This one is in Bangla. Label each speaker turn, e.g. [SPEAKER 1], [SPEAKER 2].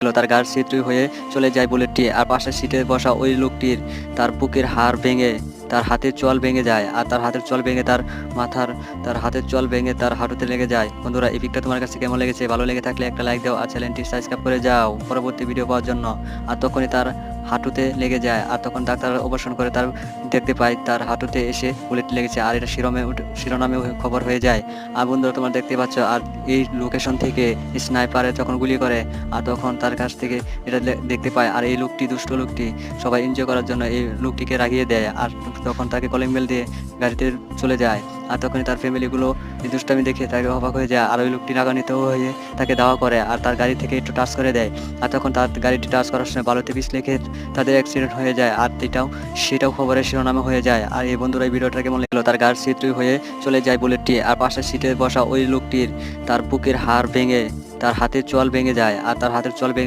[SPEAKER 1] তার গার সিট হয়ে চলে যায় বুলেটটি, আর পাশের সিটে বসা ওই লোকটির তার বুকের হাড় ভেঙে তার হাতের চল ভেঙে যায়, আর তার হাতের চল ভেঙে তার মাথার, তার হাতের চল ভেঙে তার হাঁটুতে লেগে যায়। বন্ধুরা, এই পিকটা তোমার কাছে কেমন লেগেছে? ভালো লেগে থাকলে একটা লাইক দাও, আর চ্যানেলটি সাবস্ক্রাইব করে যাও। পরবর্তী ভিডিও পাওয়ার জন্য। আর তখনই তার হাঁটুতে লেগে যায় আর তখন ডাক্তার অপারেশন করে তার দেখতে পায়, তার হাঁটুতে এসে বুলেট লেগেছে আর এটা শিরোমে শিরোনামে খবর হয়ে যায়। আর বন্ধুরা, তোমরা দেখতে পাচ্ছ, আর এই লোকেশন থেকে স্নাইপারে যখন গুলি করে, আর তখন তার কাছ থেকে এটা দেখতে পায়। আর এই লোকটি দুষ্ট লোকটি, সবাই এনজয় করার জন্য এই লোকটিকে রাগিয়ে দেয়। আর তখন তাকে কলিং বেল দিয়ে গাড়িতে চলে যায়। আর তখনই তার ফ্যামিলিগুলো দুষ্টামি দেখে তাকে অবাক হয়ে যায়। আর ওই লোকটি রাগান্বিত হয়ে তাকে দাওয়া করে আর তার গাড়ি থেকে একটু টাচ করে দেয়। আর তখন তার গাড়িটি টাচ করার সময় বালুতে পিস লেগে তাদের অ্যাক্সিডেন্ট হয়ে যায় আর এটাও, সেটাও খবরের শিরোনামে হয়ে যায়। আর এই বন্ধুরা, এই ভিডিওটা কেমন লাগল? তার গাড় ছিদ্রই হয়ে চলে যায় বুলেটটি আর পাশের সিটে বসা ওই লোকটির তার বুকের হাড় ভেঙে তার হাতের চল ভেঙে যায়। আর তার হাতের চল ভেঙে